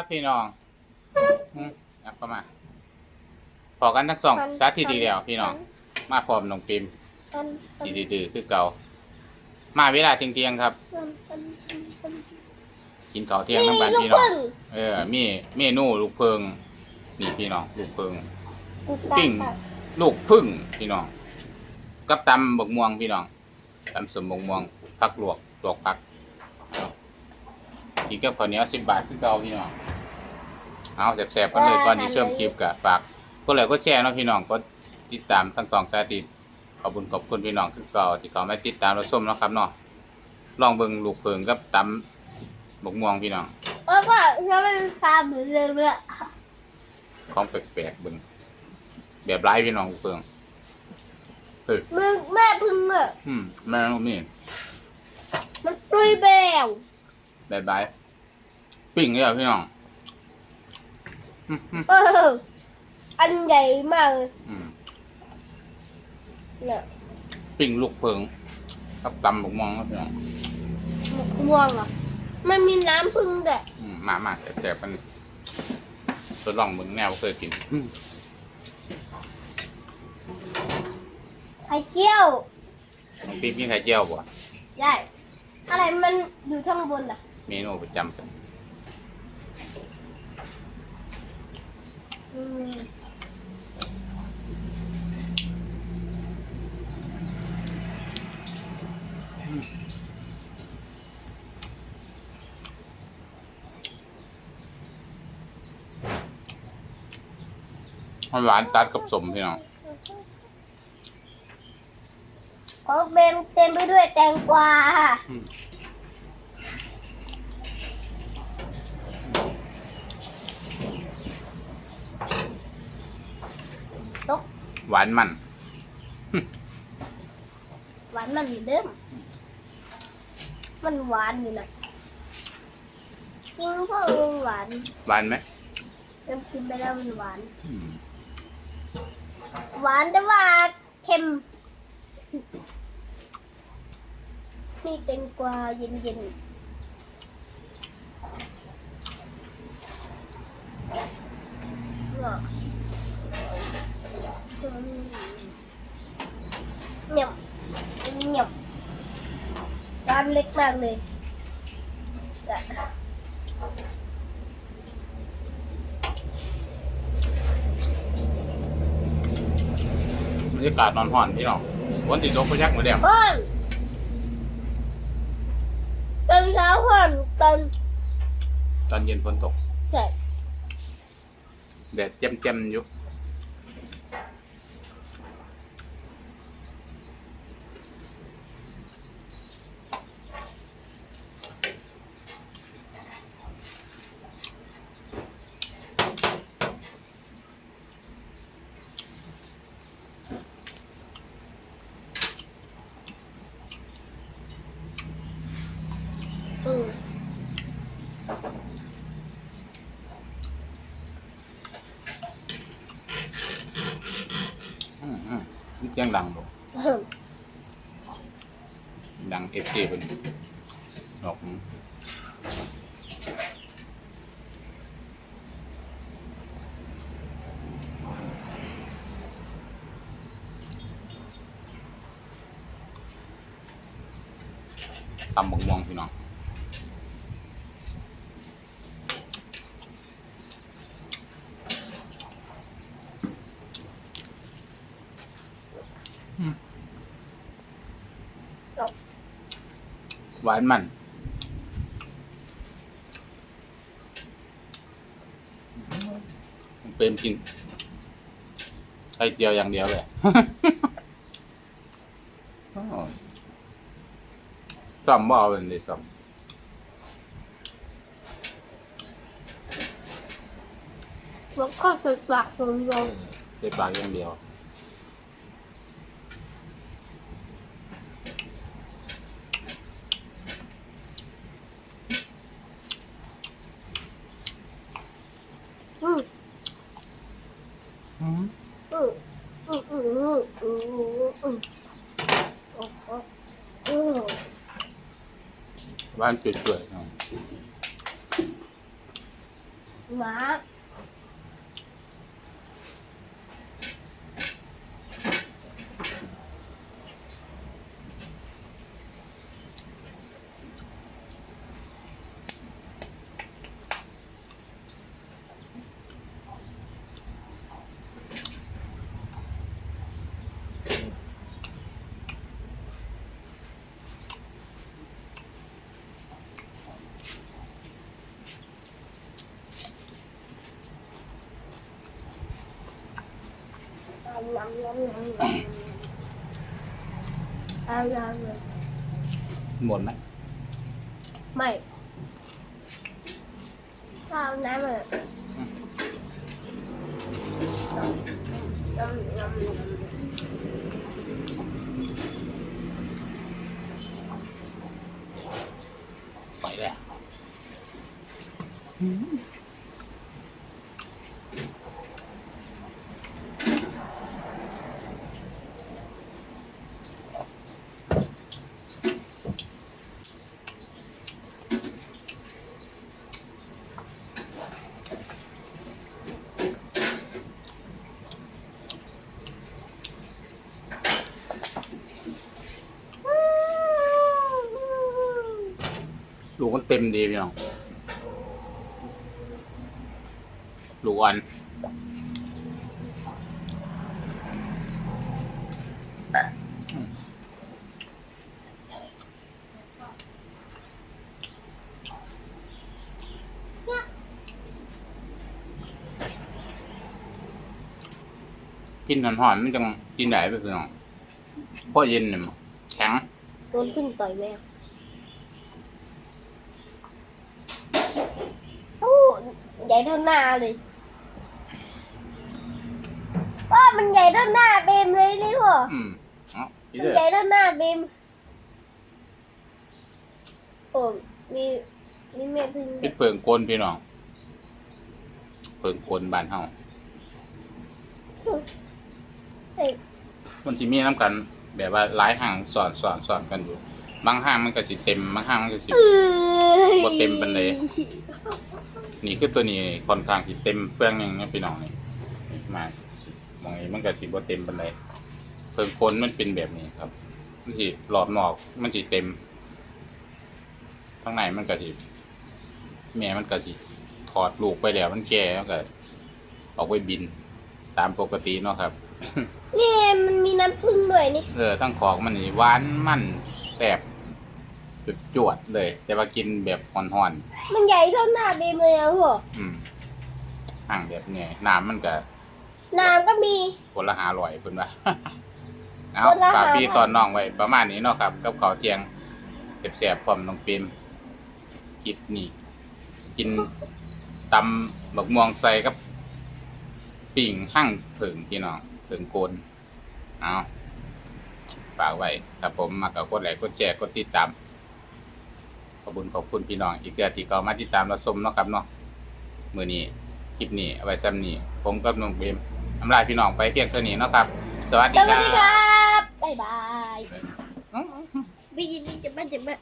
บพี่น้องอืมเอาเข้ามาพอกันทั้งสองสาธิตดีแล้วพี่น้อง มาพร้อมน้องปิมปันปันดีดื้อๆคือเก่า มาเวลาเที่ยงๆครับปันปันปันกินข้าวเที่ยงมีน้ำกันลูกพี่น้องพึ่งเออ มีเมนูลูกเพิง นี่พี่น้องลูกเพิงกูตาปิ้งตัดลูกพึ่งพี่น้อง กับตำบกม่วงพี่น้องตำสมบกม่วงผักลวกลวกผักเอากินกับข้าวเหนียวสิบบาทคือเก่าพี่น้อง เอาแสบๆกันเลยก่อนที่เชื่อมคลิปกับฝากก็เลยก็แชร์เนาะพี่น้องก็ติดตามทั้งสองสายติดขอบคุณขอบคุณพี่น้องคือเก่าที่เขามาติดตามเราส้มเนาะครับเนาะลองเบิ่งลูกเพิงกับตำบกม่วงพี่น้องเออว่าจะเป็นตามเหมือนเดิมเลยของแปลกๆเบิ่งแบบไร้พี่น้องลูกเพิงมึงแม่พึ่งอะอืมแม่ลูกนี่มันตุยไปแล้วบายบาย ปิ้งเลยอะพี่น้องอืมอืม เอออันใหญ่มากเลยอืมเนี่ยปิ้งลูกเพิงกับตำบกม่วงครับพี่น้องม่วงอะมันมีน้ำพึ่งด้วยอืมมามาแสบๆมันทดลองเบิ่งแนวบ่เคยกินอืมไข่เจียวน้องปิ๊บมีไข่เจียวบ่ใหญ่อะไรมันอยู่ข้างบนอะ เมนูประจำอืมมัน หวานตัดกับสมพี่น้องของเบมเต็มไปด้วยแตงกวาอืม ตก ห วานมันหวานมันอยู่เดิมมันหวานอยู่นะจริงเพราะมันหวานหวานไหมเริ่มกินไปแล้วมันหวาน อืมหวานแต่ว่าเค็ม นี่แตงกวาเย็นเย็นๆเนาะอืมเหนียวเหนียวร้าน เล็กมากเลยจะบรรยากาศนอนห่อนพี่น้องวันติดลบพยักหมดแล้วพ่อนตอนเช้าพ่อนตอนตอนเย็นฝนตกใส่แดดเจ็มเจมๆอยู่ อืม อื มอืมมันเสียงดังบ่ดังเอฟซีเป็นออกตำบกม่วงพี่น้อง หวานมัน เป็นกินไข่เจียวอย่างเดียวเลยอ้าวซ้ำบ่เอาเป็นดิซ้แล้วก็ใส่ปากลงลงำใส่ปากอย่างเดียว อืม อืม อืมอืมอืมอืมอืมอืมอืมโอ้โหอืม หวานจุดๆหนาะหมา เอายำเลยหมดไหมไม่ข้าวน้ำเลยยำยำยำใส่แล้ว เต็มดีพี่น้องลูกอ่อนกินหอนๆมันจังกินได้ไปพี่น้องพราะเย็นเนี่ยแข็งโดนพึ่งต่อยแม่วโอ้ให ญ่เท่าหน้าเลยว่ามันใหญ่เท่าหน้าเบมเลยนี่พ่ออืมเอ้าอีมันเด้อใหญ่เท่าหน้าเบมโอ้มีมีแม่พึ่งเป็นเปิงโกนพี่น้อง เปิงโกนบ้านเฮาเอ้ยมันสิมีน้ำกัน แบบว่าหลายห้างสอนสอนสอนกันอยู่ บางห้างมันก็สิเต็ม บางห้างมันก็สิเอ้ยบ่เต็มปานใด นี่คือตัวนี้ค่อนข้างสิเต็มเฟืองหนึงนะพี่น้องนี่นี่มามองนี้มันก็สิบ่เต็มปานใดเปิงโกนมันเป็นแบบนี้ครับ มันสิหลอดนอกมันสิเต็ม ข้างในมันก็สิแม่มันก็สิถอดลูกไปแล้วมันแก่มันก็ออกไปบินตามปกติเนาะครับ นี่มันมีน้ำพึ่งด้วยนี่ เออตั้งของมันนี่หวานมันแสบ จุดจวดเลย แต่ว่ากินแบบห่อนมันใหญ่เท่าหน้าเบมเลยอะพ่อๆอืมห่างแบบนี้น้ำมันก็น้ำก็มี คนละหาร่อยเพิ่นว่า เอาคนละฝากพี่500 ตอนน้องไว้ประมาณนี้เนาะครับ กับข้าวเที่ยงแสบๆพร้อมน้องปิมกินนี่ กินตำบักม่วงใส่กับปิ่งหั่งผึ่งพี่น้องผึ่งโกนเอา ฝากไว้ครับผมมากับกดไลค์กดแชร์กดติดตาม ขอบคุณขอบคุณพี่น้อง อีกเดือนที่เขามาติดตามเราชมเนาะครับเนาะมือนี้คลิปนี้เอาไว้ซ้ำนี้ผมกับน้องเบมทำลายพี่น้องไปเพียงเท่านี้เนาะครับ สวัสสดีควัสรับดีครับ บ๊ายบาย อื้อบีจีบีจะมาจะมา